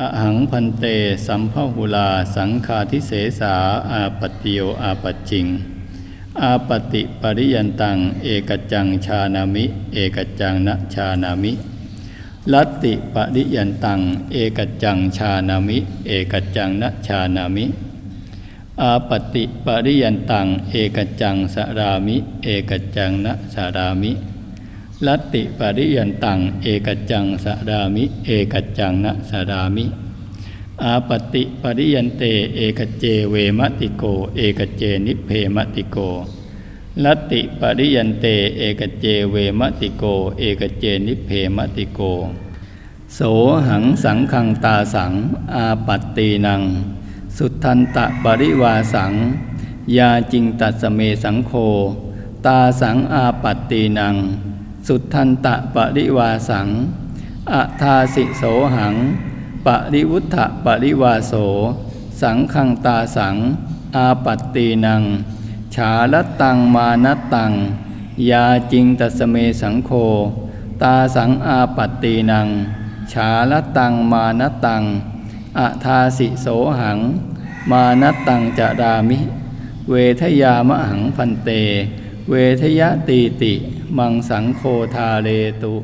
อหังพันเต สัมภหุลา สังฆาทิเสสา อาปตติโยอาปจจิง อาปติปริยันตัง เอกจังชานามิ เอกจังนะชานามิลัตติปริยันตัง เอกจังชานามิ เอกจังนะชานามิ อาปติปริยันตัง เอกจังสรามิ เอกจังนะสารามิ ลัตติปริยันตัง เอกจังสรามิ เอกจังนะสารามิ อาปติปริยันเต เอกเจเวมติโก เอกเจนิเพมติโกลัตติปริยันเต เอกเจเวมติโก เอกเจนิเพมติโก โสหังสังคังตาสัง อาปัตตีนัง สุทันตะปริวาสัง ยาจิงตัสเมสังโฆตาสังอาปัตตีนัง สุทันตะปริวาสังอะทาสิโสหัง ปริวุฒะปริวาโส สังคังตาสัง อาปัตตีนัง ฉาลตังมานตัง ยาจิงตัสเมสังโฆตาสังอาปัตตีนัง ฉาลตังมานตังอะทาสิโสหัง มานตังจะดามิ เวทยามหังพันเต เวทยตีติ มังสังโคทาเลตุ